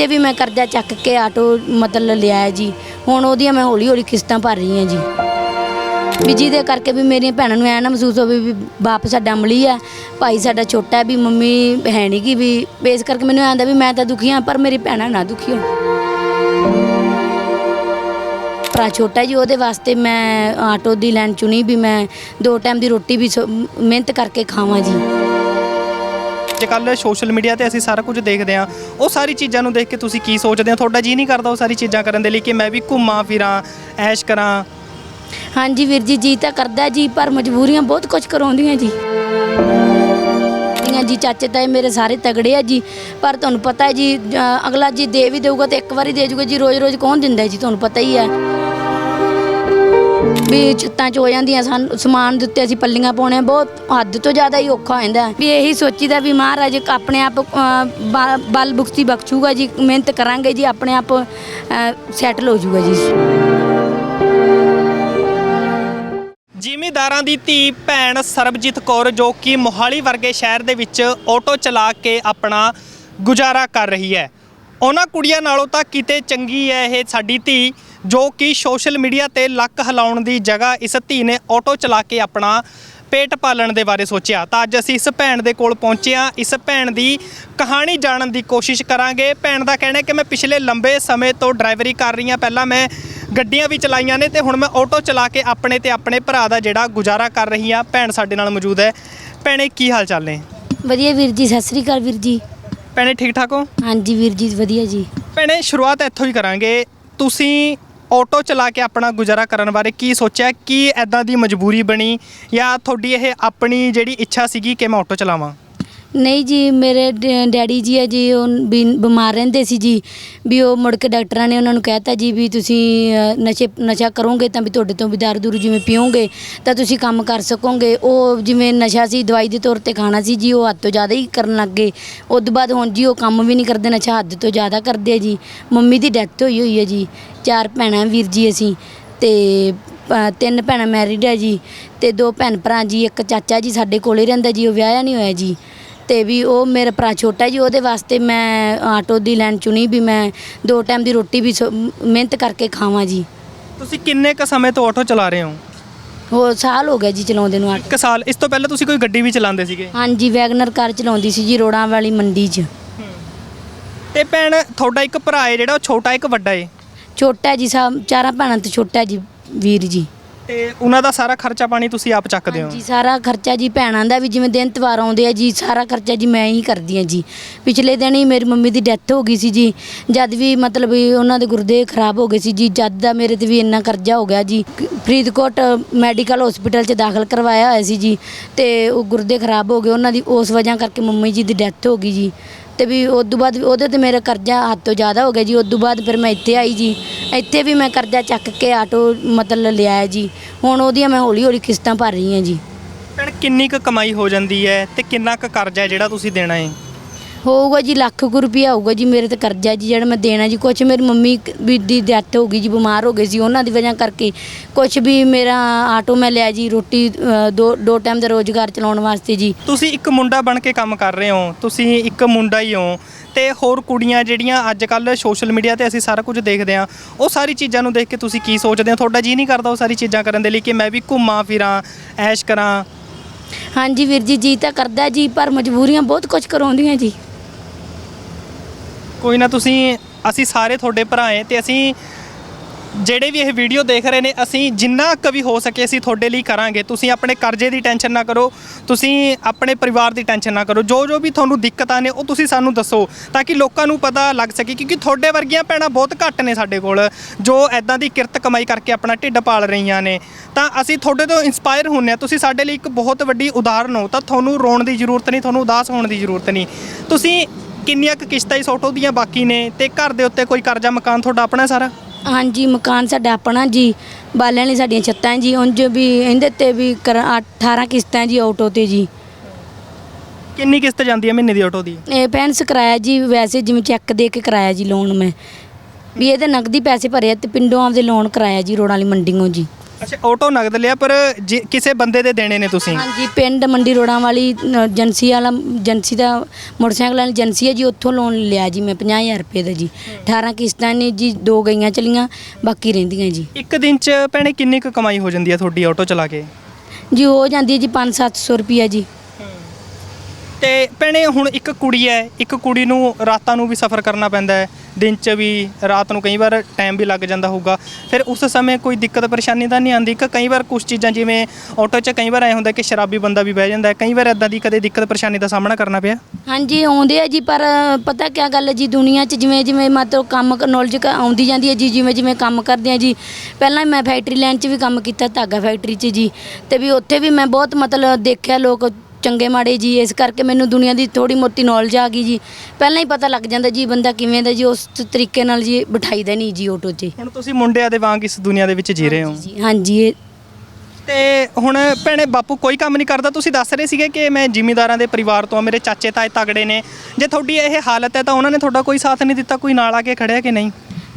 ਇੱਥੇ ਵੀ ਮੈਂ ਕਰਜ਼ਾ ਚੱਕ ਕੇ ਆਟੋ ਮਤਲਬ ਲਿਆ ਹੈ ਜੀ, ਹੁਣ ਉਹਦੀਆਂ ਮੈਂ ਹੌਲੀ ਹੌਲੀ ਕਿਸ਼ਤਾਂ ਭਰ ਰਹੀ ਹਾਂ ਜੀ। ਵੀ ਜਿਹਦੇ ਕਰਕੇ ਵੀ ਮੇਰੀਆਂ ਭੈਣਾਂ ਨੂੰ ਐ ਨਾ ਮਹਿਸੂਸ ਹੋਵੇ ਵੀ ਬਾਪ ਸਾਡਾ ਅਮਲੀ ਆ, ਭਾਈ ਸਾਡਾ ਛੋਟਾ ਹੈ ਵੀ ਮੰਮੀ ਹੈ ਨਹੀਂ ਗੀ ਵੀ ਇਸ ਕਰਕੇ ਮੈਨੂੰ ਐਂ ਆਂਦਾ ਵੀ ਮੈਂ ਤਾਂ ਦੁਖੀ ਹਾਂ, ਪਰ ਮੇਰੀ ਭੈਣਾਂ ਨਾ ਦੁਖੀ ਹੋਣ। ਭਰਾ ਛੋਟਾ ਜੀ, ਉਹਦੇ ਵਾਸਤੇ ਮੈਂ ਆਟੋ ਦੀ ਲਾਈਨ ਚੁਣੀ ਵੀ ਮੈਂ ਦੋ ਟਾਈਮ ਦੀ ਰੋਟੀ ਵੀ ਸੋ- ਮਿਹਨਤ ਕਰਕੇ ਖਾਵਾਂ ਜੀ। ਅੱਜ ਕੱਲ ਸੋਸ਼ਲ ਮੀਡੀਆ ਤੇ ਅਸੀਂ ਸਾਰਾ ਕੁਝ ਦੇਖਦੇ ਹਾਂ। ਉਹ ਸਾਰੀ ਚੀਜ਼ਾਂ ਨੂੰ ਦੇਖ ਕੇ ਤੁਸੀਂ ਕੀ ਸੋਚਦੇ ਹੋ? ਤੁਹਾਡਾ ਜੀ ਨਹੀਂ ਕਰਦਾ ਉਹ ਸਾਰੀ ਚੀਜ਼ਾਂ ਕਰਨ ਦੇ ਲਈ ਕਿ ਮੈਂ ਵੀ ਘੁੰਮਾਂ ਫਿਰਾਂ, ਐਸ਼ ਕਰਾਂ। ਹਾਂਜੀ ਵੀਰ ਜੀ ਜੀ ਤਾਂ ਕਰਦਾ ਜੀ, ਪਰ ਮਜਬੂਰੀਆਂ ਬਹੁਤ ਕੁਝ ਕਰਾਉਂਦੀਆਂ ਜੀ। ਦੀਆਂ ਜੀ ਚਾਚੇ ਤਾਏ ਮੇਰੇ ਸਾਰੇ ਤਗੜੇ ਆ ਜੀ, ਪਰ ਤੁਹਾਨੂੰ ਪਤਾ ਹੈ ਜੀ ਅਗਲਾ ਜੀ ਦੇ ਵੀ ਦੇਊਗਾ ਤੇ ਇੱਕ ਵਾਰੀ ਦੇ ਜੂਗਾ ਜੀ, ਰੋਜ਼-ਰੋਜ਼ ਕੌਣ ਦਿੰਦਾ ਜੀ, ਤੁਹਾਨੂੰ ਪਤਾ ਹੀ ਹੈ। ਵੀ ਛੱਤਾਂ ਚ ਹੋ ਜਾਂਦੀਆਂ ਸਨ, ਸਮਾਨ ਦੇ ਉੱਤੇ ਅਸੀਂ ਪੱਲੀਆਂ ਪਾਉਣੇ ਬਹੁਤ ਹੱਦ ਤੋਂ ਜ਼ਿਆਦਾ ਹੀ ਔਖਾ ਹੋ ਜਾਂਦਾ ਵੀ ਇਹੀ ਸੋਚੀਦਾ ਵੀ ਮਹਾਰਾਜ ਆਪਣੇ ਆਪ ਬਲ ਬੁਕਤੀ ਬਖਸ਼ੂਗਾ ਜੀ, ਮਿਹਨਤ ਕਰਾਂਗੇ ਜੀ, ਆਪਣੇ ਆਪ ਸੈਟਲ ਹੋ ਜਾਊਗਾ ਜੀ। ਜ਼ਿਮੀਦਾਰਾਂ ਦੀ ਧੀ ਭੈਣ ਸਰਬਜੀਤ ਕੌਰ ਜੋ ਕਿ ਮੋਹਾਲੀ ਵਰਗੇ ਸ਼ਹਿਰ ਦੇ ਵਿੱਚ ਆਟੋ ਚਲਾ ਕੇ ਆਪਣਾ ਗੁਜ਼ਾਰਾ ਕਰ ਰਹੀ ਹੈ। ਉਹਨਾਂ ਕੁੜੀਆਂ ਨਾਲੋਂ ਤਾਂ ਕਿਤੇ ਚੰਗੀ ਹੈ ਇਹ ਸਾਡੀ ਧੀ। ਜੋ ਕਿ ਸੋਸ਼ਲ ਮੀਡੀਆ ਤੇ ਲੱਕ ਹਿਲਾਉਣ ਦੀ ਜਗ੍ਹਾ ਇਸ ਧੀ ਨੇ ਆਟੋ ਚਲਾ ਕੇ ਆਪਣਾ ਪੇਟ ਪਾਲਣ ਦੇ ਬਾਰੇ ਸੋਚਿਆ। ਤਾਂ ਅੱਜ ਅਸੀਂ ਇਸ ਭੈਣ ਦੇ ਕੋਲ ਪਹੁੰਚੇ ਹਾਂ। ਇਸ ਭੈਣ ਦੀ ਕਹਾਣੀ ਜਾਣਨ ਦੀ ਕੋਸ਼ਿਸ਼ ਕਰਾਂਗੇ। ਭੈਣ ਦਾ ਕਹਿਣਾ ਹੈ ਕਿ ਮੈਂ ਪਿਛਲੇ ਲੰਬੇ ਸਮੇਂ ਤੋਂ ਡਰਾਈਵਰੀ ਕਰ ਰਹੀ ਹਾਂ। ਪਹਿਲਾਂ ਮੈਂ ਗੱਡੀਆਂ ਵੀ ਚਲਾਈਆਂ ਨੇ ਤੇ ਹੁਣ ਮੈਂ ਆਟੋ ਚਲਾ ਕੇ ਆਪਣੇ ਤੇ ਆਪਣੇ ਭਰਾ ਦਾ ਜਿਹੜਾ ਗੁਜ਼ਾਰਾ ਕਰ ਰਹੀ ਹਾਂ। ਭੈਣ ਸਾਡੇ ਨਾਲ ਮੌਜੂਦ ਹੈ। ਭੈਣੇ ਕੀ ਹਾਲ ਚਾਲ ਨੇ? ਵਧੀਆ ਵੀਰ ਜੀ ਸਤਿ ਸ੍ਰੀ ਅਕਾਲ ਵੀਰ ਜੀ। ਭੈਣੇ ਠੀਕ ਠਾਕ ਹੋ? ਹਾਂਜੀ ਵੀਰ ਜੀ ਵਧੀਆ ਜੀ। ਭੈਣੇ ਸ਼ੁਰੂਆਤ ਇੱਥੋਂ ਹੀ ਕਰਾਂਗੇ। ਤੁਸੀਂ ਆਟੋ ਚਲਾ ਕੇ ਆਪਣਾ ਗੁਜ਼ਾਰਾ ਕਰਨ ਬਾਰੇ ਕੀ ਸੋਚਿਆ? ਕੀ ਐਦਾਂ ਦੀ ਮਜਬੂਰੀ ਬਣੀ? ਜਾਂ ਤੁਹਾਡੀ ਇਹ ਆਪਣੀ ਜਿਹੜੀ ਇੱਛਾ ਸੀਗੀ ਕਿ ਮੈਂ ਆਟੋ ਚਲਾਵਾਂ? ਨਹੀਂ ਜੀ ਮੇਰੇ ਡੈ ਡੈਡੀ ਜੀ ਹੈ ਜੀ ਉਹ ਬਿਨ ਬਿਮਾਰ ਰਹਿੰਦੇ ਸੀ ਜੀ। ਵੀ ਉਹ ਮੁੜ ਕੇ ਡਾਕਟਰਾਂ ਨੇ ਉਹਨਾਂ ਨੂੰ ਕਹਿਤਾ ਜੀ ਵੀ ਤੁਸੀਂ ਅ, ਨਸ਼ੇ ਨਸ਼ਾ ਕਰੋਗੇ ਤਾਂ ਵੀ ਤੁਹਾਡੇ ਤੋਂ ਵੀ ਦਾਰੂ ਦੂਰੂ ਜਿਵੇਂ ਪੀਓਗੇ ਤਾਂ ਤੁਸੀਂ ਕੰਮ ਕਰ ਸਕੋਗੇ। ਉਹ ਜਿਵੇਂ ਨਸ਼ਾ ਸੀ ਦਵਾਈ ਦੇ ਤੌਰ ਤੇ ਖਾਣਾ ਸੀ ਜੀ ਉਹ ਹੱਦ ਤੋਂ ਜ਼ਿਆਦਾ ਹੀ ਕਰਨ ਲੱਗ ਗਏ। ਉਸ ਤੋਂ ਬਾਅਦ ਹੁਣ ਜੀ ਉਹ ਕੰਮ ਵੀ ਨਹੀਂ ਕਰਦੇ ਨਸ਼ਾ ਹੱਦ ਤੋਂ ਜ਼ਿਆਦਾ ਕਰਦੇ ਆ ਜੀ। ਮੰਮੀ ਦੀ ਡੈਥ ਹੋਈ ਹੋਈ ਹੈ ਜੀ ਚਾਰ ਭੈਣਾਂ ਵੀਰ ਜੀ ਅਸੀਂ ਤੇ ਅ, ਤਿੰਨ ਭੈਣਾਂ ਮੈਰਿਡ ਹੈ ਜੀ ਤੇ ਦੋ ਭੈਣ ਭਰਾ ਜੀ ਇੱਕ ਚਾਚਾ ਜੀ ਸਾਡੇ ਕੋਲੇ ਰਹਿੰਦਾ ਜੀ ਉਹ ਵਿਆਹਿਆ ਨਹੀਂ ਹੋਇਆ ਜੀ। ਤੇ ਵੀ ਉਹ ਮੇਰਾ ਭਰਾ ਛੋਟਾ ਜੀ ਉਹਦੇ ਵਾਸਤੇ ਮੈਂ ਆਟੋ ਦੀ ਲਾਈਨ ਚੁਣੀ ਵੀ ਮੈਂ ਦੋ ਟਾਈਮ ਦੀ ਰੋਟੀ ਵੀ ਸੋ- ਮਿਹਨਤ ਕਰਕੇ ਖਾਵਾਂ ਜੀ। ਤੁਸੀਂ ਕਿੰਨੇ ਕ ਸਮੇਂ ਤੋਂ ਆਟੋ ਚਲਾ ਰਹੇ ਹੋ? ਹੋ ਸਾਲ ਹੋ ਗਿਆ ਜੀ ਚਲਾਉਂਦੇ ਨੂੰ ਆਟੋ। ਇੱਕ ਸਾਲ ਇਸ ਤੋਂ ਪਹਿਲਾਂ ਤੁਸੀਂ ਕੋਈ ਗੱਡੀ ਵੀ ਚਲਾਉਂਦੇ ਸੀਗੇ? ਹਾਂਜੀ ਵੈਗਨਰ ਕਾਰ ਚਲਾਉਂਦੀ ਸੀ ਜੀ ਰੋੜਾਂ ਵਾਲੀ ਮੰਡੀ 'ਚ। ਤੇ ਭੈਣ ਤੁਹਾਡਾ ਇੱਕ ਭਰਾ ਹੈ ਜਿਹੜਾ ਉਹ ਛੋਟਾ ਇੱਕ ਵੱਡਾ ਹੈ ਛੋਟਾ ਜੀ ਸਭ ਚਾਰਾਂ ਭੈਣਾਂ ਤੋਂ ਛੋਟਾ ਜੀ ਵੀਰ ਜੀ। ਤੇ ਉਹਨਾਂ ਦਾ ਸਾਰਾ ਖਰਚਾ ਪਾਣੀ ਤੁਸੀਂ ਆਪ ਚੱਕਦੇ ਹੋ? ਜੀ ਸਾਰਾ ਖਰਚਾ ਜੀ ਭੈਣਾਂ ਦਾ ਵੀ ਜਿਵੇਂ ਦਿਨ ਤਿਵਾਰ ਆਉਂਦੇ ਆ ਜੀ, ਸਾਰਾ ਖਰਚਾ ਜੀ ਮੈਂ ਹੀ ਕਰਦੀ ਆ ਜੀ। ਪਿਛਲੇ ਦਿਨ ਹੀ ਮੇਰੀ ਮੰਮੀ ਦੀ ਡੈਥ ਹੋ ਗਈ ਸੀ ਜੀ। ਜਦ ਵੀ ਮਤਲਬ ਵੀ ਉਹਨਾਂ ਦੇ ਗੁਰਦੇ ਖਰਾਬ ਹੋ ਗਏ ਸੀ ਜੀ, ਜਦ ਦਾ ਮੇਰੇ ਤੇ ਵੀ ਇੰਨਾ ਕਰਜ਼ਾ ਹੋ ਗਿਆ ਜੀ। ਫਰੀਦਕੋਟ ਮੈਡੀਕਲ ਹਸਪੀਟਲ 'ਚ ਦਾਖਲ ਕਰਵਾਇਆ ਹੋਇਆ ਸੀ ਜੀ। ਤੇ ਉਹ ਗੁਰਦੇ ਖਰਾਬ ਹੋ ਗਏ, ਉਹਨਾਂ ਦੀ ਉਸ ਵਜ੍ਹਾ ਕਰਕੇ ਮੰਮੀ ਜੀ ਦੀ ਡੈਥ ਹੋ ਗਈ ਜੀ। ਤੇ ਵੀ ਉਸ ਤੋਂ ਬਾਅਦ ਉਹਦੇ ਤੇ ਮੇਰਾ ਕਰਜ਼ਾ ਹੱਦ ਤੋਂ ਜ਼ਿਆਦਾ ਹੋ ਗਿਆ ਜੀ। ਉਸ ਤੋਂ ਬਾਅਦ ਫਿਰ ਮੈਂ ਇੱਥੇ ਆਈ ਜੀ। ਇੱਥੇ ਵੀ ਮੈਂ ਕਰਜ਼ਾ ਚੱਕ ਕੇ ਆਟੋ ਮਤਲਬ ਲਿਆ ਜੀ। ਹੁਣ ਉਹਦੀਆਂ ਮੈਂ ਹੌਲੀ ਹੌਲੀ ਕਿਸ਼ਤਾਂ ਭਰ ਰਹੀ ਹਾਂ ਜੀ। ਭੈਣ, ਕਿੰਨੀ ਕੁ ਕਮਾਈ ਹੋ ਜਾਂਦੀ ਹੈ ਤੇ ਕਿੰਨਾ ਕੁ ਕਰਜ਼ਾ ਹੈ ਜਿਹੜਾ ਤੁਸੀਂ ਦੇਣਾ ਹੈ? ਹੋਊਗਾ ਜੀ ਲੱਖ ਕੁ ਰੁਪਇਆ ਹੋਊਗਾ ਜੀ ਮੇਰੇ ਤੇ ਕਰਜ਼ਾ ਜੀ ਜਿਹੜਾ ਮੈਂ ਦੇਣਾ ਜੀ। ਕੁਛ ਮੇਰੀ ਮੰਮੀ ਵੀ ਦੀ ਡੈਥ ਹੋ ਗਈ ਜੀ ਬਿਮਾਰ ਹੋ ਗਏ ਸੀ ਉਹਨਾਂ ਦੀ ਵਜ੍ਹਾ ਕਰਕੇ ਕੁਛ ਵੀ ਮੇਰਾ ਆਟੋ ਮੈਂ ਲਿਆ ਜੀ ਰੋਟੀ ਅ, ਦੋ ਦੋ ਟਾਈਮ ਦਾ ਰੋਜ਼ਗਾਰ ਚਲਾਉਣ ਵਾਸਤੇ ਜੀ। ਤੁਸੀਂ ਇੱਕ ਮੁੰਡਾ ਬਣ ਕੇ ਕੰਮ ਕਰ ਰਹੇ ਹੋ ਤੁਸੀਂ ਇੱਕ ਮੁੰਡਾ ਹੀ ਹੋ ਤੇ ਹੋਰ ਕੁੜੀਆਂ ਜਿਹੜੀਆਂ ਅੱਜ ਕੱਲ ਸੋਸ਼ਲ ਮੀਡੀਆ ਤੇ ਅਸੀਂ ਸਾਰਾ ਕੁਝ ਦੇਖਦੇ ਹਾਂ ਉਹ ਸਾਰੀ ਚੀਜ਼ਾਂ ਨੂੰ ਦੇਖ ਕੇ ਤੁਸੀਂ ਕੀ ਸੋਚਦੇ ਹੋ? ਤੁਹਾਡਾ ਜੀ ਨਹੀਂ ਕਰਦਾ ਉਹ ਸਾਰੀ ਚੀਜ਼ਾਂ ਕਰਨ ਦੇ ਲਈ ਕਿ ਮੈਂ ਵੀ ਘੁੰਮਾਂ ਫਿਰਾਂ ਐਸ਼ ਕਰਾਂ। ਹਾਂਜੀ ਵੀਰ ਜੀ ਜੀ ਤਾਂ ਕਰਦਾ ਜੀ ਪਰ ਮਜਬੂਰੀਆਂ ਬਹੁਤ ਕੁਝ ਕਰਾਉਂਦੀਆਂ ਜੀ। ਕੋਈ ਨਾ ਤੁਸੀਂ, ਅਸੀਂ ਸਾਰੇ ਤੁਹਾਡੇ ਭਰਾ ਹੈ ਤੇ ਅਸੀਂ ਜਿਹੜੇ ਵੀ ਇਹ ਵੀਡੀਓ ਦੇਖ ਰਹੇ ਨੇ, ਅਸੀਂ ਜਿੰਨਾ ਕੁ ਵੀ ਹੋ ਸਕੇ ਅਸੀਂ ਤੁਹਾਡੇ ਲਈ ਕਰਾਂਗੇ। ਤੁਸੀਂ ਆਪਣੇ ਕਰਜ਼ੇ ਦੀ ਟੈਨਸ਼ਨ ਨਾ ਕਰੋ, ਤੁਸੀਂ ਆਪਣੇ ਪਰਿਵਾਰ ਦੀ ਟੈਨਸ਼ਨ ਨਾ ਕਰੋ। ਜੋ ਜੋ ਵੀ ਤੁਹਾਨੂੰ ਦਿੱਕਤਾਂ ਨੇ, ਉਹ ਤੁਸੀਂ ਸਾਨੂੰ ਦੱਸੋ, ਤਾਂ ਕਿ ਲੋਕਾਂ ਨੂੰ ਪਤਾ ਲੱਗ ਸਕੇ, ਕਿਉਂਕਿ ਤੁਹਾਡੇ ਵਰਗੀਆਂ ਭੈਣਾਂ ਬਹੁਤ ਘੱਟ ਨੇ ਸਾਡੇ ਕੋਲ, ਜੋ ਐਦਾਂ ਦੀ ਕਿਰਤ ਕਮਾਈ ਕਰਕੇ ਆਪਣਾ ਢਿੱਡ ਪਾਲ ਰਹੀਆਂ ਨੇ। ਤਾਂ ਅਸੀਂ ਤੁਹਾਡੇ ਤੋਂ ਇਨਸਪਾਇਰ ਹੁੰਨੇ ਆ। ਤੁਸੀਂ ਸਾਡੇ ਲਈ ਇੱਕ ਬਹੁਤ ਵੱਡੀ ਉਦਾਹਰਨ ਹੋ, ਤਾਂ ਤੁਹਾਨੂੰ ਰੋਣ ਦੀ ਜ਼ਰੂਰਤ ਨਹੀਂ, ਤੁਹਾਨੂੰ ਉਦਾਸ ਹੋਣ ਦੀ ਜ਼ਰੂਰਤ ਨਹੀਂ। ਤੁਸੀਂ ਕਿੰਨੀਆਂ ਕੁ ਕਿਸ਼ਤਾਂ ਇਸ ਆਟੋ ਦੀਆਂ ਬਾਕੀ ਨੇ ਤੇ ਘਰ ਦੇ ਉੱਤੇ ਕੋਈ ਕਰਜ਼ਾ ਮਕਾਨ ਤੁਹਾਡਾ ਆਪਣਾ ਸਾਰਾ? ਹਾਂਜੀ ਮਕਾਨ ਸਾਡਾ ਆਪਣਾ ਜੀ ਬਾਲਿਆਂ ਲਈ ਸਾਡੀਆਂ ਛੱਤਾਂ ਜੀ ਉਂਝ ਵੀ ਇਹਦੇ ਤੇ ਵੀ ਕਰ- 18 ਕਿਸ਼ਤਾਂ ਜੀ ਆਟੋ ਤੇ ਜੀ। ਕਿੰਨੀ ਕਿਸ਼ਤ ਜਾਂਦੀ ਹੈ ਮਹੀਨੇ ਦੀ ਆਟੋ ਦੀ? ਇਹ ਪੈਨਸ ਕਰਾਇਆ ਜੀ ਵੈਸੇ ਜਿਵੇਂ ਚੈੱਕ ਦੇ ਕੇ ਕਰਾਇਆ ਜੀ ਲੋਨ ਮੈਂ। ਵੀ ਇਹਦੇ ਨਕਦੀ ਪੈਸੇ ਭਰੇ ਆ ਤੇ ਪਿੰਡੋਂ ਆਪਦੇ ਲੋਨ ਕਰਾਇਆ ਜੀ ਰੋੜਾਂ ਵਾਲੀ ਮੰਡੀੋਂ ਜੀ। ਅੱਛਾ ਆਟੋ ਨਗਦ ਲਿਆ ਪਰ ਜੇ- ਕਿਸੇ ਬੰਦੇ ਦੇ ਦੇਣੇ ਨੇ ਤੁਸੀਂ? ਹਾਂਜੀ ਪਿੰਡ ਮੰਡੀ ਰੋੜਾਂ ਵਾਲੀ ਅ, ਏਜੰਸੀ ਵਾਲਾ ਏਜੰਸੀ ਦਾ ਮੋਟਰਸਾਈਕਲ ਵਾਲੀ ਏਜੰਸੀ ਹੈ ਜੀ ਉੱਥੋਂ ਲੋਨ ਲਿਆ ਜੀ ਮੈਂ 50000 ਰੁਪਏ ਦਾ ਜੀ। 18 ਕਿਸ਼ਤਾਂ ਨੇ ਜੀ ਦੋ ਗਈਆਂ ਚਲੀਆਂ ਬਾਕੀ ਰਹਿੰਦੀਆਂ ਜੀ। ਇੱਕ ਦਿਨ 'ਚ ਭੈਣੇ ਕਿੰਨੀ ਕੁ ਕਮਾਈ ਹੋ ਜਾਂਦੀ ਹੈ ਤੁਹਾਡੀ ਆਟੋ ਚਲਾ ਕੇ? ਜੀ ਹੋ ਜਾਂਦੀ ਹੈ ਜੀ 5-700 ਰੁਪਿਆ ਜੀ। ਤੇ ਭੈਣੇ ਹੁਣ ਇੱਕ ਕੁੜੀ ਹੈ, ਇੱਕ ਕੁੜੀ ਨੂੰ ਰਾਤਾਂ ਨੂੰ ਵੀ ਸਫ਼ਰ ਕਰਨਾ ਪੈਂਦਾ ਹੈ, ਦਿਨ 'ਚ ਵੀ, ਰਾਤ ਨੂੰ ਕਈ ਵਾਰ ਟਾਈਮ ਵੀ ਲੱਗ ਜਾਂਦਾ ਹੋਊਗਾ। ਫਿਰ ਉਸ ਸਮੇਂ ਕੋਈ ਦਿੱਕਤ ਪਰੇਸ਼ਾਨੀ ਤਾਂ ਨਹੀਂ ਆਉਂਦੀ? ਕਿ, ਕਈ ਵਾਰ ਕੁਝ ਚੀਜ਼ਾਂ ਜਿਵੇਂ ਆਟੋ 'ਚ ਕਈ ਵਾਰ ਐ ਹੁੰਦਾ ਕਿ ਸ਼ਰਾਬੀ ਬੰਦਾ ਵੀ ਬਹਿ ਜਾਂਦਾ ਹੈ, ਕਈ ਵਾਰ ਇਦਾਂ ਦੀ ਕਦੇ ਦਿੱਕਤ ਪਰੇਸ਼ਾਨੀ ਦਾ ਸਾਹਮਣਾ ਕਰਨਾ ਪਿਆ? ਹਾਂਜੀ, ਆਉਂਦੇ ਆ ਜੀ, ਪਰ ਪਤਾ ਕਿਆ ਗੱਲ ਹੈ ਜੀ, ਦੁਨੀਆ 'ਚ ਜਿਵੇਂ ਜਿਵੇਂ ਮਤਲਬ ਕੰਮ ਨੌਲੇਜ ਆਉਂਦੀ ਜਾਂਦੀ ਹੈ ਜੀ, ਜਿਵੇਂ ਜਿਵੇਂ ਕੰਮ ਕਰਦੇ ਆ ਜੀ। ਪਹਿਲਾਂ ਮੈਂ ਫੈਕਟਰੀ ਲਾਈਨ 'ਚ ਵੀ ਕੰਮ ਕੀਤਾ, ਧਾਗਾ ਫੈਕਟਰੀ 'ਚ ਜੀ। ਤੇ ਵੀ ਉੱਥੇ ਵੀ ਮੈਂ ਬਹੁਤ ਮਤਲਬ ਦੇਖਿਆ ਲੋਕ ਚੰਗੇ ਮਾੜੇ ਜੀ ਇਸ ਕਰਕੇ ਮੈਨੂੰ ਦੁਨੀਆ ਦੀ ਥੋੜੀ ਮੋਟੀ ਨੌਲੇਜ ਆ ਗਈ ਜੀ। ਪਹਿਲਾਂ ਹੀ ਪਤਾ ਲੱਗ ਜਾਂਦਾ ਜੀ ਬੰਦਾ ਕਿਵੇਂ ਦਾ ਜੀ ਉਸ ਤਰੀਕੇ ਨਾਲ ਜੀ ਬਿਠਾਈਦਾ ਨਹੀਂ ਜੀ ਆਟੋ 'ਚ। ਹੁਣ ਤੁਸੀਂ ਮੁੰਡਿਆਂ ਦੇ ਵਾਂਗ ਇਸ ਦੁਨੀਆ ਦੇ ਵਿੱਚ ਜੀ ਰਹੇ ਹੋ? ਜੀ ਹਾਂਜੀ ਇਹ ਤੇ ਹੁਣ ਭੈਣੇ ਬਾਪੂ ਕੋਈ ਕੰਮ ਨਹੀਂ ਕਰਦਾ। ਤੁਸੀਂ ਦੱਸ ਰਹੇ ਸੀਗੇ ਕਿ ਮੈਂ ਜ਼ਿਮੀਂਦਾਰਾਂ ਦੇ ਪਰਿਵਾਰ ਤੋਂ ਮੇਰੇ ਚਾਚੇ ਤਾਏ ਤਗੜੇ ਨੇ। ਜੇ ਤੁਹਾਡੀ ਇਹ ਹਾਲਤ ਹੈ ਤਾਂ ਉਹਨਾਂ ਨੇ ਤੁਹਾਡਾ ਕੋਈ ਸਾਥ ਨਹੀਂ ਦਿੱਤਾ ਕੋਈ ਨਾਲ ਆ ਕੇ ਖੜਿਆ ਕਿ ਨਹੀਂ?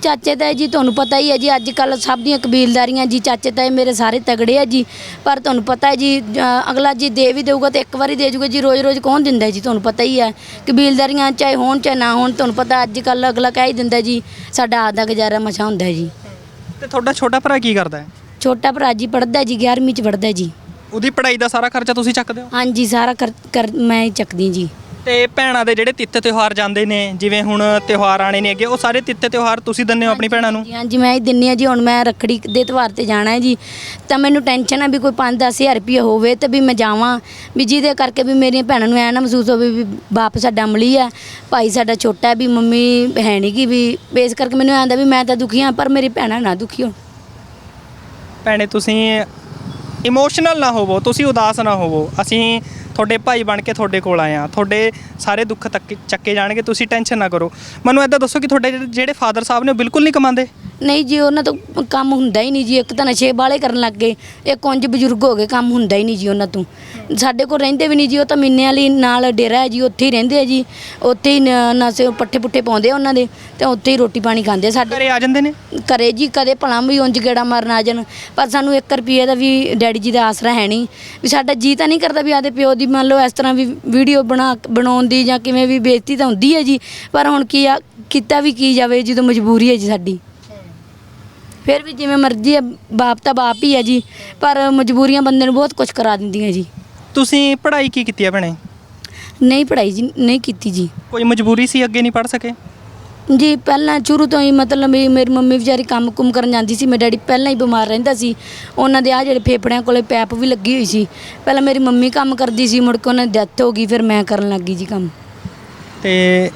ਚਾਚੇ ਤਾਏ ਜੀ ਤੁਹਾਨੂੰ ਪਤਾ ਹੀ ਹੈ ਜੀ ਅੱਜ ਕੱਲ ਸਭ ਦੀਆਂ ਕਬੀਲਦਾਰੀਆਂ ਜੀ ਚਾਚੇ ਤਾਏ ਮੇਰੇ ਸਾਰੇ ਤਗੜੇ ਆ ਜੀ। ਪਰ ਤੁਹਾਨੂੰ ਪਤਾ ਹੈ ਜੀ ਅ, ਅਗਲਾ ਜੀ ਦੇ ਵੀ ਦੇਊਗਾ ਤੇ ਇੱਕ ਵਾਰੀ ਦੇ ਜੂਗਾ ਜੀ ਰੋਜ਼ ਰੋਜ਼ ਕੌਣ ਦਿੰਦਾ ਹੈ ਜੀ? ਤੁਹਾਨੂੰ ਪਤਾ ਹੀ ਹੈ। ਕਬੀਲਦਾਰੀਆਂ ਚਾਹੇ ਹੋਣ ਚਾਹੇ ਨਾ ਹੋਣ ਤੁਹਾਨੂੰ ਪਤਾ ਅੱਜ ਕੱਲ ਅਗਲਾ ਕਹਿ ਹੀ ਦਿੰਦਾ ਜੀ ਸਾਡਾ ਆਦਾ ਗੁਜ਼ਾਰਾ ਮਸਾ ਹੁੰਦਾ ਹੈ ਜੀ। ਤੇ ਤੁਹਾਡਾ ਛੋਟਾ ਭਰਾ ਕੀ ਕਰਦਾ ਹੈ? ਛੋਟਾ ਭਰਾ ਜੀ ਪੜਦਾ ਜੀ 11ਵੀਂ ਚ ਪੜਦਾ ਜੀ। ਉਹਦੀ ਪੜ੍ਹਾਈ ਦਾ ਸਾਰਾ ਖਰਚਾ ਤੁਸੀਂ ਚੱਕਦੇ ਹੋ? ਹਾਂਜੀ ਸਾਰਾ ਕਰ ਕਰ ਮੈਂ ਹੀ ਚੱਕਦੀ ਜੀ। ਤੇ ਭੈਣਾਂ ਦੇ ਜਿਹੜੇ ਤਿੱਥ ਤਿਉਹਾਰ ਜਾਂਦੇ ਨੇ ਜਿਵੇਂ ਹੁਣ ਤਿਉਹਾਰ ਆਣੇ ਨੇ ਅੱਗੇ ਉਹ ਸਾਰੇ ਤਿੱਥ ਤਿਉਹਾਰ ਤੁਸੀਂ ਦਿੰਦੇ ਹੋ ਆਪਣੀ ਭੈਣਾਂ ਨੂੰ? ਜੀ ਹਾਂਜੀ ਮੈਂ ਹੀ ਦਿੰਨੀ ਆ ਜੀ ਹੁਣ ਮੈਂ ਰੱਖੜੀ ਦੇ ਤਿਉਹਾਰ ਤੇ ਜਾਣਾ ਹੈ ਜੀ। ਤਾਂ ਮੈਨੂੰ ਟੈਨਸ਼ਨ ਆ ਵੀ ਕੋਈ 5-10000 ਰੁਪਏ ਹੋਵੇ ਤੇ ਵੀ ਮੈਂ ਜਾਵਾਂ ਵੀ ਜਿਹਦੇ ਕਰਕੇ ਵੀ ਮੇਰੀਆਂ ਭੈਣਾਂ ਨੂੰ ਐ ਨਾ ਮਹਿਸੂਸ ਹੋਵੇ ਵੀ ਬਾਪ ਸਾਡਾ ਅਮਲੀ ਆ ਭਾਈ ਸਾਡਾ ਛੋਟਾ ਹੈ ਵੀ ਮੰਮੀ ਹੈ ਨਹੀਂ ਗੀ ਵੀ ਇਸ ਕਰਕੇ ਮੈਨੂੰ ਐਂ ਆਂਦਾ ਵੀ ਮੈਂ ਤਾਂ ਦੁਖੀ ਹਾਂ ਪਰ ਮੇਰੀ ਭੈਣਾਂ ਨਾ ਦੁਖੀ ਹੋਣ। ਭੈਣੇ ਤੁਸੀਂ ਇਮੋਸ਼ਨਲ ਨਾ ਹੋਵੋ ਤੁਸੀਂ ਉਦਾਸ ਨਾ ਹੋਵੋ। ਅਸੀਂ ਤੁਹਾਡੇ ਭਾਈ ਬਣ ਕੇ ਤੁਹਾਡੇ ਕੋਲ ਆਏ ਆ ਤੁਹਾਡੇ ਸਾਰੇ ਦੁੱਖ ਤੱਕ ਚੱਕੇ ਜਾਣਗੇ ਤੁਸੀਂ ਟੈਨਸ਼ਨ ਨਾ ਕਰੋ। ਮੈਨੂੰ ਐਦਾਂ ਦੱਸੋ ਕਿ ਤੁਹਾਡੇ ਜਿਹੜੇ- ਫਾਦਰ ਸਾਹਿਬ ਨੇ ਉਹ ਬਿਲਕੁਲ ਨਹੀਂ ਕਮਾਉਂਦੇ। ਨਹੀਂ ਜੀ ਉਹਨਾਂ ਤੋਂ ਕੰਮ ਹੁੰਦਾ ਹੀ ਨਹੀਂ ਜੀ। ਇੱਕ ਤਾਂ ਨਸ਼ੇ ਵਾਲੇ ਕਰਨ ਲੱਗ ਗਏ ਇੱਕ ਉਂਝ ਬਜ਼ੁਰਗ ਹੋ ਗਏ ਕੰਮ ਹੁੰਦਾ ਹੀ ਨਹੀਂ ਜੀ ਉਹਨਾਂ ਤੋਂ। ਸਾਡੇ ਕੋਲ ਰਹਿੰਦੇ ਵੀ ਨਹੀਂ ਜੀ ਉਹ ਤਾਂ ਮਿੰਨੇ ਵਾਲੀ ਨਾਲ ਡੇਰਾ ਹੈ ਜੀ ਉੱਥੇ ਹੀ ਰਹਿੰਦੇ ਆ ਜੀ। ਉੱਥੇ ਹੀ ਨ- ਨਸੇ ਪੱਠੇ ਪੁੱਠੇ ਪਾਉਂਦੇ ਆ ਉਹਨਾਂ ਦੇ ਤੇ ਉੱਥੇ ਹੀ ਰੋਟੀ ਪਾਣੀ ਖਾਂਦੇ ਸਾਡੇ। ਘਰੇ ਆ ਜਾਂਦੇ ਨੇ? ਕਰੇ ਜੀ ਕਦੇ ਭਲਾ ਵੀ ਉਂਝ ਗੇੜਾ ਮਾਰਨ ਆ ਜਾਣ। ਪਰ ਸਾਨੂੰ 1 ਰੁਪਏ ਦਾ ਵੀ ਡੈਡੀ ਜੀ ਦਾ ਆਸਰਾ ਹੈ ਨਹੀਂ। ਵੀ ਸਾਡਾ ਜੀ ਤਾਂ ਨਹੀਂ ਕਰਦਾ ਵੀ ਆਦੇ ਪਿਓ ਦੀ ਮੰਨ ਲਓ ਇਸ ਤਰ੍ਹਾਂ ਵੀ ਵੀਡੀਓ ਬਣਾ ਬਣਾਉਣ ਦੀ ਜਾਂ ਕਿਵੇਂ ਵੀ ਬੇਇੱਜ਼ਤੀ ਤਾਂ ਹੁੰਦੀ ਹੈ ਜੀ ਪਰ ਹੁਣ ਕੀ ਆ ਕੀਤਾ ਵੀ ਕੀ ਜਾਵੇ ਜਦੋਂ ਮਜਬੂਰੀ ਹੈ ਜੀ ਸਾਡੀ। ਫਿਰ ਵੀ ਜਿਵੇਂ ਮਰਜ਼ੀ ਹੈ ਬਾਪ ਤਾਂ ਬਾਪ ਹੀ ਹੈ ਜੀ ਪਰ ਮਜਬੂਰੀਆਂ ਬੰਦੇ ਨੂੰ ਬਹੁਤ ਕੁਝ ਕਰਾ ਦਿੰਦੀਆਂ ਜੀ। ਤੁਸੀਂ ਪੜ੍ਹਾਈ ਕੀ ਕੀਤੀ ਹੈ ਭੈਣੇ? ਨਹੀਂ ਪੜ੍ਹਾਈ ਜੀ ਨਹੀਂ ਕੀਤੀ ਜੀ। ਕੋਈ ਮਜਬੂਰੀ ਸੀ ਅੱਗੇ ਨਹੀਂ ਪੜ੍ਹ ਸਕੇ? ਜੀ ਪਹਿਲਾਂ ਸ਼ੁਰੂ ਤੋਂ ਹੀ ਮਤਲਬ ਵੀ ਮੇਰੀ ਮੰਮੀ ਵਿਚਾਰੀ ਕੰਮ ਕੁਮ ਕਰਨ ਜਾਂਦੀ ਸੀ ਮੇਰਾ ਡੈਡੀ ਪਹਿਲਾਂ ਹੀ ਬਿਮਾਰ ਰਹਿੰਦਾ ਸੀ। ਉਹਨਾਂ ਦੇ ਆ ਜਿਹੜੇ ਫੇਫੜਿਆਂ ਕੋਲੇ ਪੈਪ ਵੀ ਲੱਗੀ ਹੋਈ ਸੀ। ਪਹਿਲਾਂ ਮੇਰੀ ਮੰਮੀ ਕੰਮ ਕਰਦੀ ਸੀ ਮੁੜ ਕੇ ਉਹਨਾਂ ਦੀ ਡੈਥ ਹੋ ਗਈ ਫਿਰ ਮੈਂ ਕਰਨ ਲੱਗੀ ਜੀ ਕੰਮ। ਤੇ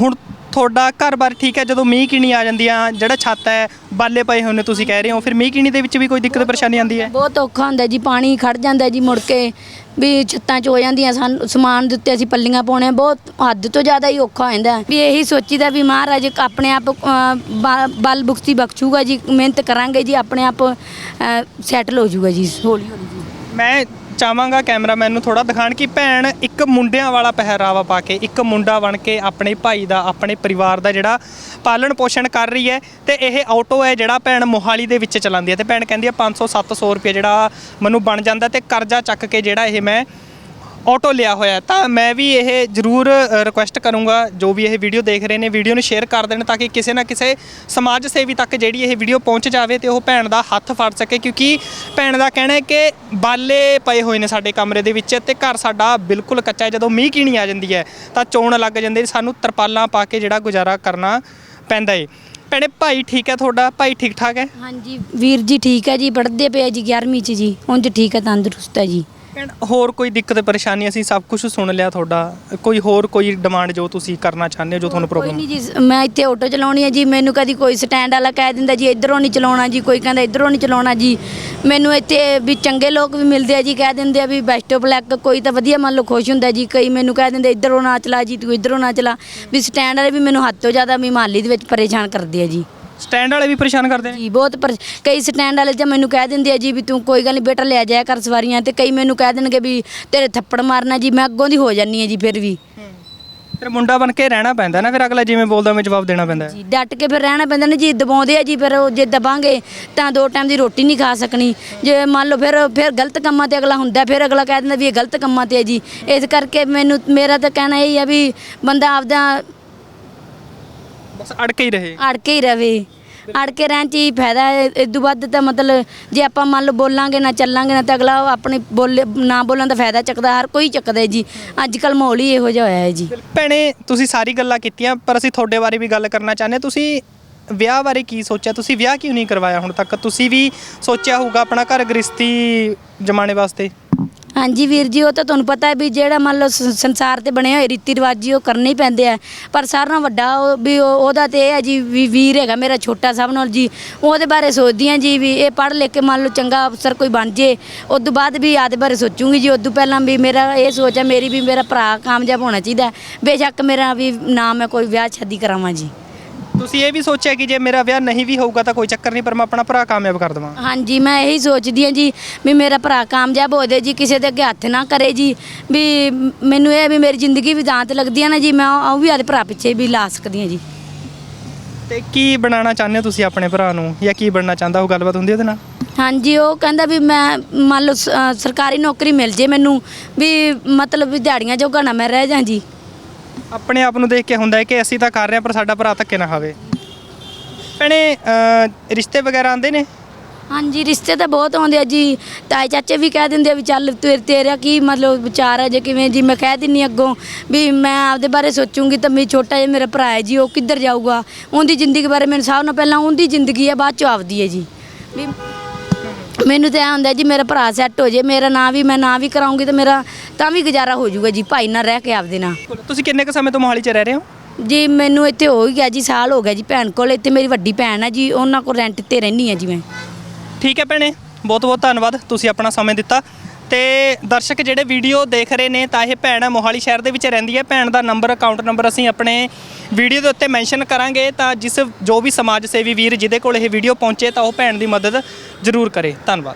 ਹੁਣ ਤੁਹਾਡਾ ਘਰ-ਬਾਰ ਠੀਕ ਹੈ? ਜਦੋਂ ਮੀਂਹ ਕਿਣੀ ਆ ਜਾਂਦੀ ਆ ਜਿਹੜਾ ਛੱਤ ਹੈ ਬਾਲੇ ਪਏ ਨੇ ਤੁਸੀਂ ਕਹਿ ਰਹੇ ਹੋ ਫਿਰ ਮੀਂਹ ਕਿਣੀ ਦੇ ਵਿੱਚ ਵੀ ਕੋਈ ਦਿੱਕਤ ਪਰੇਸ਼ਾਨੀ ਆਉਂਦੀ ਹੈ? ਬਹੁਤ ਔਖਾ ਹੁੰਦਾ ਜੀ ਪਾਣੀ ਖੜ ਜਾਂਦਾ ਜੀ ਮੁੜ ਕੇ। ਵੀ ਛੱਤਾਂ 'ਚ ਹੋ ਜਾਂਦੀਆਂ ਸਾਨੂੰ, ਸਮਾਨ ਦੇ ਉੱਤੇ ਅਸੀਂ ਪੱਲੀਆਂ ਪਾਉਣੇ ਬਹੁਤ ਹੱਦ ਤੋਂ ਜ਼ਿਆਦਾ ਹੀ ਔਖਾ ਹੋ ਜਾਂਦਾ ਵੀ ਇਹੀ ਸੋਚੀਦਾ ਵੀ ਮਹਾਰਾਜ ਆਪਣੇ ਆਪ ਬਲ ਬੁਖਤੀ ਬਖਸ਼ੂਗਾ ਜੀ, ਮਿਹਨਤ ਕਰਾਂਗੇ ਜੀ, ਆਪਣੇ ਆਪ ਸੈਟਲ ਹੋ ਜਾਊਗਾ ਜੀ, ਹੌਲੀ ਹੌਲੀ ਜੀ। ਮੈਂ ਚਾਹਾਂਗਾ ਕੈਮਰਾਮੈਨ ਨੂੰ ਥੋੜਾ ਦਿਖਾਣ ਕਿ ਭੈਣ ਇੱਕ ਮੁੰਡਿਆਂ ਵਾਲਾ ਪਹਿਰਾਵਾ ਪਾ ਕੇ, ਇੱਕ ਮੁੰਡਾ ਬਣ ਕੇ ਆਪਣੇ ਭਾਈ ਦਾ, ਆਪਣੇ ਪਰਿਵਾਰ ਦਾ ਜਿਹੜਾ ਪਾਲਣ ਪੋਸ਼ਣ ਕਰ ਰਹੀ ਹੈ ਤੇ ਇਹ ਆਟੋ ਹੈ ਜਿਹੜਾ ਭੈਣ ਮੋਹਾਲੀ ਦੇ ਵਿੱਚ ਚਲਾਉਂਦੀ ਹੈ ਤੇ ਭੈਣ ਕਹਿੰਦੀ ਹੈ 500 700 ਰੁਪਏ ਜਿਹੜਾ ਮੈਨੂੰ ਬਣ ਜਾਂਦਾ ਤੇ ਕਰਜ਼ਾ ਚੱਕ ਕੇ ਜਿਹੜਾ ਇਹ ਮੈਂ ਆਟੋ ਲਿਆ ਹੋਇਆ ਹੈ। ਤਾਂ ਮੈਂ ਵੀ ਇਹ ਜ਼ਰੂਰ ਰਿਕੁਐਸਟ ਕਰੂੰਗਾ, ਜੋ ਵੀ ਇਹ ਵੀਡੀਓ ਦੇਖ ਰਹੇ ਨੇ ਵੀਡੀਓ ਨੂੰ ਸ਼ੇਅਰ ਕਰ ਦੇਣ ਤਾਂ ਕਿ ਕਿਸੇ ਨਾ ਕਿਸੇ ਸਮਾਜ ਸੇਵੀ ਤੱਕ ਜਿਹੜੀ ਇਹ ਵੀਡੀਓ ਪਹੁੰਚ ਜਾਵੇ ਤੇ ਉਹ ਭੈਣ ਦਾ ਹੱਥ ਫੜ ਸਕੇ, ਕਿਉਂਕਿ ਭੈਣ ਦਾ ਕਹਿਣਾ ਹੈ ਕਿ ਬਾਲੇ ਪਏ ਹੋਏ ਨੇ ਸਾਡੇ ਕਮਰੇ ਦੇ ਵਿੱਚ ਤੇ ਘਰ ਸਾਡਾ ਬਿਲਕੁਲ ਕੱਚਾ ਹੈ। ਜਦੋਂ ਮੀਂਹ ਕੀਣੀ ਆ ਜਾਂਦੀ ਹੈ, ਤਾਂ ਚੋਣ ਲੱਗ ਜਾਂਦੇ ਸਾਨੂੰ ਤਰਪਾਲਾਂ ਪਾ ਕੇ ਜਿਹੜਾ ਗੁਜ਼ਾਰਾ ਕਰਨਾ ਪੈਂਦਾ ਏ। ਭੈਣੇ, ਭਾਈ ਠੀਕ ਹੈ ਤੁਹਾਡਾ? ਭਾਈ ਠੀਕ ਠਾਕ ਹੈ? ਹਾਂਜੀ, ਵੀਰ ਜੀ ਠੀਕ ਹੈ ਜੀ, ਪੜ੍ਹਦੇ ਪਏ ਜੀ 11ਵੀਂ 'ਚ ਜੀ, ਉਂਝ ਠੀਕ ਹੈ, ਤੰਦਰੁਸਤ ਹੈ ਜੀ। ਭੈਣ ਹੋਰ ਕੋਈ ਦਿੱਕਤ, ਪਰੇਸ਼ਾਨੀ, ਅਸੀਂ ਸਭ ਕੁਝ ਸੁਣ ਲਿਆ ਤੁਹਾਡਾ। ਕੋਈ ਹੋਰ ਕੋਈ ਡਿਮਾਂਡ ਜੋ ਤੁਸੀਂ ਕਰਨਾ ਚਾਹੁੰਦੇ ਹੋ, ਜੋ ਤੁਹਾਨੂੰ ਕੋਈ ਪ੍ਰੋਬਲਮ ਨਹੀਂ ਜੀ ਮੈਂ ਇੱਥੇ ਆਟੋ ਚਲਾਉਣੀ ਹੈ ਜੀ, ਮੈਨੂੰ ਕਦੀ ਕੋਈ ਸਟੈਂਡ ਵਾਲਾ ਕਹਿ ਦਿੰਦਾ ਜੀ, ਇਧਰੋਂ ਨਹੀਂ ਚਲਾਉਣਾ ਜੀ, ਕੋਈ ਕਹਿੰਦਾ ਇਧਰੋਂ ਨਹੀਂ ਚਲਾਉਣਾ ਜੀ। ਮੈਨੂੰ ਇੱਥੇ ਵੀ ਚੰਗੇ ਲੋਕ ਵੀ ਮਿਲਦੇ ਆ ਜੀ, ਕਹਿ ਦਿੰਦੇ ਆ ਵੀ ਬੈਸਟ ਆਫ ਲੱਕ ਕੋਈ ਤਾਂ ਵਧੀਆ ਮੰਨ ਲਓ ਖੁਸ਼ ਹੁੰਦਾ ਜੀ, ਕਈ ਮੈਨੂੰ ਕਹਿ ਦਿੰਦੇ, ਇਧਰੋਂ ਨਾ ਚਲਾ ਜੀ, ਤੂੰ ਇਧਰੋਂ ਨਾ ਚਲਾ। ਵੀ ਸਟੈਂਡ ਵਾਲੇ ਵੀ ਮੈਨੂੰ ਹੱਦ ਤੋਂ ਜ਼ਿਆਦਾ ਵੀ ਦੇ ਵਿੱਚ ਪਰੇਸ਼ਾਨ ਕਰਦੇ ਆ ਜੀ। ਸਟੈਂਡ ਵਾਲੇ ਵੀ ਪਰੇਸ਼ਾਨ ਕਰਦੇ ਨੇ? ਜੀ ਬਹੁਤ ਪਰ ਕਈ ਸਟੈਂਡ ਵਾਲੇ ਜਾਂ ਮੈਨੂੰ ਕਹਿ ਦਿੰਦੇ ਆ ਜੀ ਵੀ ਤੂੰ ਕੋਈ ਗੱਲ ਨਹੀਂ ਬੇਟਾ ਲੈ ਜਾਇਆ ਕਰ ਸਵਾਰੀਆਂ ਤੇ ਕਈ ਮੈਨੂੰ ਕਹਿ ਦੇਣਗੇ ਵੀ ਤੇਰੇ ਥੱਪੜ ਮਾਰਨਾ ਜੀ ਮੈਂ ਅੱਗੋਂ ਦੀ ਹੋ ਜਾਨੀ ਆ ਜੀ ਫਿਰ ਵੀ। ਫਿਰ ਮੁੰਡਾ ਬਣ ਕੇ ਰਹਿਣਾ ਪੈਂਦਾ ਨਾ ਫਿਰ ਅਗਲਾ ਜਿਵੇਂ ਬੋਲਦਾ ਮੈਂ ਜਵਾਬ ਦੇਣਾ ਪੈਂਦਾ। ਹੈ। ਜੀ ਡਟ ਕੇ ਫਿਰ ਰਹਿਣਾ ਪੈਂਦਾ ਨੇ ਜੀ ਦਬਾਉਂਦੇ ਆ ਜੀ ਫਿਰ ਉਹ ਜੇ ਦਬਾਂਗੇ ਤਾਂ ਦੋ ਟਾਈਮ ਦੀ ਰੋਟੀ ਨਹੀਂ ਖਾ ਸਕਣੀ। ਜੇ ਮੰਨ ਲਓ ਫਿਰ ਫਿਰ ਗਲਤ ਕੰਮਾਂ ਤੇ ਅਗਲਾ ਹੁੰਦਾ ਫਿਰ ਅਗਲਾ ਕਹਿ ਦਿੰਦਾ ਵੀ ਇਹ ਗਲਤ ਕੰਮਾਂ ਤੇ ਹੈ ਜੀ। ਇਸ ਕਰਕੇ ਮੈਨੂੰ ਮੇਰਾ ਤਾਂ ਕਹਿਣਾ ਇਹ ਆ ਵੀ ਬੰਦਾ ਆਪਦਾ ਬਸ ਅੜ ਕੇ ਹੀ ਰਹੇ। ਅੜ ਕੇ ਹੀ ਰਵੇ। ਅੜ ਕੇ ਰਹਿਣ ਚ ਹੀ ਫਾਇਦਾ ਹੈ। ਇਦੋਂ ਵੱਧ ਤਾਂ ਮਤਲਬ ਜੇ ਆਪਾਂ ਮੰਨ ਲਓ ਬੋਲਾਂਗੇ ਨਾ ਚੱਲਾਂਗੇ ਨਾ ਤਾਂ ਅਗਲਾ ਆਪਣੇ ਬੋਲੇ ਨਾ ਬੋਲਣ ਦਾ ਫਾਇਦਾ ਚੱਕਦਾ ਹਰ ਕੋਈ ਚੱਕਦਾ ਹੈ ਜੀ। ਅੱਜ ਕੱਲ ਮਾਹੌਲ ਹੀ ਇਹੋ ਜਿਹਾ ਹੋਇਆ ਹੈ ਜੀ। ਭੈਣੇ ਤੁਸੀਂ ਸਾਰੀ ਗੱਲਾਂ ਕੀਤੀਆਂ ਪਰ ਅਸੀਂ ਤੁਹਾਡੇ ਬਾਰੇ ਵੀ ਗੱਲ ਕਰਨਾ ਚਾਹੁੰਦੇ ਹਾਂ। ਤੁਸੀਂ ਵਿਆਹ ਬਾਰੇ ਕੀ ਸੋਚਿਆ? ਤੁਸੀਂ ਵਿਆਹ ਕਿਉਂ ਨਹੀਂ ਕਰਵਾਇਆ ਹੁਣ ਤੱਕ? ਤੁਸੀਂ ਵੀ ਸੋਚਿਆ ਹੋਊਗਾ ਆਪਣਾ ਘਰ ਗ੍ਰਸਤੀ ਜਮਾਣੇ ਵਾਸਤੇ? ਹਾਂਜੀ ਵੀਰ ਜੀ, ਉਹ ਤਾਂ ਤੁਹਾਨੂੰ ਪਤਾ ਹੈ ਵੀ ਜਿਹੜਾ ਮੰਨ ਲਓ ਸ- ਸੰਸਾਰ ਤੇ ਬਣੇ ਹੋਏ ਰੀਤੀ ਰਿਵਾਜ ਜੀ, ਉਹ ਕਰਨੇ ਹੀ ਪੈਂਦੇ ਆ ਪਰ ਸਾਰਿਆਂ ਨਾਲੋਂ ਵੱਡਾ ਉਹ ਵੀ ਉਹ- ਉਹਦਾ ਤੇ ਇਹ ਹੈ ਜੀ ਵੀ ਵੀਰ ਹੈਗਾ ਮੇਰਾ ਛੋਟਾ ਸਭ ਨਾਲ ਜੀ ਉਹਦੇ ਬਾਰੇ ਸੋਚਦੀ ਹਾਂ ਜੀ ਵੀ ਇਹ ਪੜ੍ਹ ਲਿਖ ਕੇ ਮੰਨ ਲਓ ਚੰਗਾ ਅਫਸਰ ਕੋਈ ਬਣ ਜੇ, ਉਸ ਤੋਂ ਬਾਅਦ ਵੀ ਆਦੇ ਬਾਰੇ ਸੋਚੂਗੀ ਜੀ, ਉਸ ਤੋਂ ਪਹਿਲਾਂ ਵੀ ਮੇਰਾ ਇਹ ਸੋਚ ਹੈ ਮੇਰੀ ਵੀ ਮੇਰਾ ਭਰਾ ਕਾਮਯਾਬ ਹੋਣਾ ਚਾਹੀਦਾ ਹੈ। ਬੇਸ਼ੱਕ ਮੇਰਾ ਵੀ ਨਾ ਮੈਂ ਕੋਈ ਵਿਆਹ ਸ਼ਾਦੀ ਕਰਾਵਾਂ ਜੀ ਤੁਸੀਂ ਇਹ ਵੀ ਸੋਚਿਆ ਕਿ ਜੇ ਮੇਰਾ ਵਿਆਹ ਨਹੀਂ ਵੀ ਹੋਊਗਾ ਤਾਂ ਕੋਈ ਚੱਕਰ ਨਹੀਂ ਪਰ ਮੈਂ ਆਪਣਾ ਭਰਾ ਕਾਮਯਾਬ ਕਰ ਦੇਵਾਂ। ਹਾਂਜੀ ਮੈਂ ਇਹੀ ਸੋਚਦੀ ਹਾਂ ਜੀ ਵੀ ਮੇਰਾ ਭਰਾ ਕਾਮਯਾਬ ਹੋ ਜਾਏ ਜੀ ਕਿਸੇ ਦੇ ਅੱਗੇ ਹੱਥ ਨਾ ਕਰੇ ਜੀ ਵੀ ਮੈਨੂੰ ਇਹ ਵੀ ਮੇਰੀ ਜ਼ਿੰਦਗੀ ਵੀ ਦਾਂ ਤੇ ਲੱਗਦੀ ਹੈ ਨਾ ਜੀ ਮੈਂ ਉਹ ਵੀ ਆਦੇ ਭਰਾ ਪਿੱਛੇ ਵੀ ਲਾ ਸਕਦੀ ਹਾਂ ਜੀ। ਤੇ ਕੀ ਬਣਾਉਣਾ ਚਾਹੁੰਦੇ ਹੋ ਤੁਸੀਂ ਆਪਣੇ ਭਰਾ ਨੂੰ ਜਾਂ ਕੀ ਬਣਨਾ ਚਾਹੁੰਦਾ ਉਹ ਗੱਲਬਾਤ ਹੁੰਦੀ ਉਹਦੇ ਨਾਲ? ਹਾਂਜੀ ਉਹ ਕਹਿੰਦਾ ਵੀ ਮੈਂ ਮੰਨ ਲਓ ਸ- ਸਰਕਾਰੀ ਨੌਕਰੀ ਮਿਲ ਜੇ ਮੈਨੂੰ ਵੀ ਮਤਲਬ ਵੀ ਦਿਹਾੜੀਆਂ ਜੋਗਾ ਨਾ ਮੈਂ ਰਹਿ ਜਾਂ ਜੀ। ਆਪਣੇ ਆਪ ਨੂੰ ਦੇਖ ਕੇ ਹੁੰਦਾ ਹੈ ਕਿ ਅਸੀਂ ਤਾਂ ਕਰ ਰਹੇ ਹਾਂ ਪਰ ਸਾਡਾ ਭਰਾ ਧੱਕੇ ਨਾ ਖਾਵੇ। ਭੈਣੇ ਅਹ, ਰਿਸ਼ਤੇ ਵਗੈਰਾ ਆਉਂਦੇ ਨੇ? ਹਾਂਜੀ ਰਿਸ਼ਤੇ ਤਾਂ ਬਹੁਤ ਆਉਂਦੇ ਆ ਜੀ। ਤਾਏ ਚਾਚੇ ਵੀ ਕਹਿ ਦਿੰਦੇ ਆ ਵੀ ਚੱਲ ਤੇਰੇ ਤੇਰਾ ਕੀ ਮਤਲਬ ਵਿਚਾਰ ਹੈ ਜੇ ਕਿਵੇਂ? ਜੀ ਮੈਂ ਕਹਿ ਦਿੰਨੀ ਅੱਗੋਂ ਵੀ ਮੈਂ ਆਪਦੇ ਬਾਰੇ ਸੋਚੂੰਗੀ ਤਾਂ ਮੇਰਾ ਛੋਟਾ ਜਿਹਾ ਮੇਰਾ ਭਰਾ ਹੈ ਜੀ ਉਹ ਕਿੱਧਰ ਜਾਊਗਾ? ਉਹਦੀ ਜ਼ਿੰਦਗੀ ਬਾਰੇ ਮੈਨੂੰ ਸਭ ਨਾਲੋਂ ਪਹਿਲਾਂ ਉਹਦੀ ਜ਼ਿੰਦਗੀ ਹੈ ਬਾਅਦ ਚੋਂ ਆਪਦੀ ਹੈ ਜੀ। ਵੀ ਮੈਨੂੰ ਤਾਂ ਇਹ ਹੁੰਦਾ ਜੀ ਮੇਰਾ ਭਰਾ ਸੈੱਟ ਹੋ ਜੇ ਮੇਰਾ ਨਾਂ ਵੀ ਮੈਂ ਨਾਂ ਵੀ ਕਰਾਉਂਗੀ ਤਾਂ ਮੇਰਾ ਤਾਂ ਵੀ ਗੁਜ਼ਾਰਾ ਹੋ ਜਾਊਗਾ ਜੀ ਭਾਈ ਨਾਲ ਰਹਿ ਕੇ ਆਪਦੇ ਨਾਲ ਤੁਸੀਂ ਕਿੰਨੇ ਕੁ ਸਮੇਂ ਤੋਂ ਮੋਹਾਲੀ 'ਚ ਰਹਿ ਰਹੇ ਹੋ? ਜੀ ਮੈਨੂੰ ਇੱਥੇ ਹੋ ਹੀ ਗਿਆ ਜੀ ਸਾਲ ਹੋ ਗਿਆ ਜੀ ਭੈਣ ਕੋਲ ਇੱਥੇ ਮੇਰੀ ਵੱਡੀ ਭੈਣ ਹੈ ਜੀ ਉਹਨਾਂ ਕੋਲ ਰੈਂਟ ਤੇ ਰਹਿੰਦੀ ਹਾਂ ਜੀ ਮੈਂ। ਠੀਕ ਹੈ ਭੈਣੇ ਬਹੁਤ ਬਹੁਤ ਧੰਨਵਾਦ ਤੁਸੀਂ ਆਪਣਾ ਸਮੇਂ ਦਿੱਤਾ। ਤੇ ਦਰਸ਼ਕ ਜਿਹੜੇ ਵੀਡੀਓ ਦੇਖ ਰਹੇ ਨੇ, ਤਾਂ ਇਹ ਭੈਣ ਮੋਹਾਲੀ ਸ਼ਹਿਰ ਦੇ ਵਿੱਚ ਰਹਿੰਦੀ ਹੈ। ਭੈਣ ਦਾ ਨੰਬਰ ਅਕਾਊਂਟ ਨੰਬਰ ਅਸੀਂ ਆਪਣੇ ਵੀਡੀਓ ਦੇ ਉੱਤੇ ਮੈਂਸ਼ਨ ਕਰਾਂਗੇ। ਤਾਂ ਜਿਸ ਜੋ ਵੀ ਸਮਾਜ ਸੇਵੀ ਵੀਰ ਜਿਹਦੇ ਕੋਲ ਇਹ ਵੀਡੀਓ ਪਹੁੰਚੇ, ਤਾਂ ਉਹ ਭੈਣ ਦੀ ਮਦਦ ਜ਼ਰੂਰ ਕਰੇ। ਧੰਨਵਾਦ।